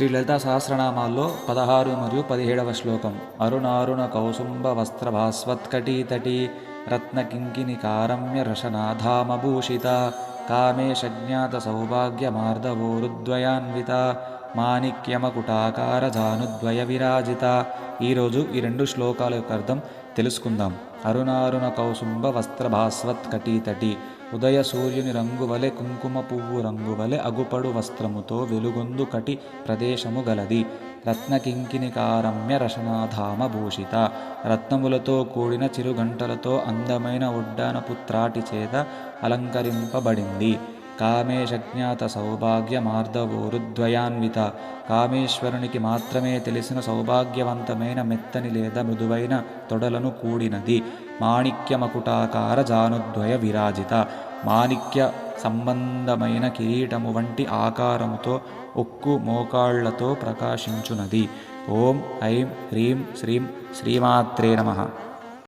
శ్రీ లలితా సహస్రనామాల్లో పదహారు మరియు పదిహేడవ శ్లోకం. అరుణారుణ కౌసుంబ వస్త్ర రత్నకింకిని కారమ్య రసనాధామభూషిత కామేషజ్ఞాత సౌభాగ్య మార్దవోరుద్వయాన్విత మాణిక్యమకుటాకార జానుద్వయ విరాజిత ఈరోజు ఈ రెండు శ్లోకాల యొక్క అర్థం తెలుసుకుందాం. అరుణారుణ కౌసుంబ వస్త్ర భాస్వత్ ఉదయ సూర్యుని రంగువలె కుంకుమ పువ్వు రంగువలె అగుపడు వస్త్రముతో వెలుగొందు కటి ప్రదేశము గలది రత్నకింకినికారమ్య రసనాధామ భూషిత రత్నములతో కూడిన చిరుగంటలతో అందమైన ఉడ్డానపు పుత్రాటి చేత అలంకరింపబడింది. కామేశజ్ఞాత సౌభాగ్య మార్దవోరుద్వయాన్విత కామేశ్వరునికి మాత్రమే తెలిసిన సౌభాగ్యవంతమైన మెత్తని లేదా మృదువైన తొడలను కూడినది. మాణిక్యమకుటాకార జానుద్వయ విరాజిత. మాణిక్య సంబంధమైన కిరీటము వంటి ఆకారముతో ఒక్కు మోకాళ్ళతో ప్రకాశించునది. ఓం ఐం హ్రీం శ్రీం శ్రీమాత్రే నమః.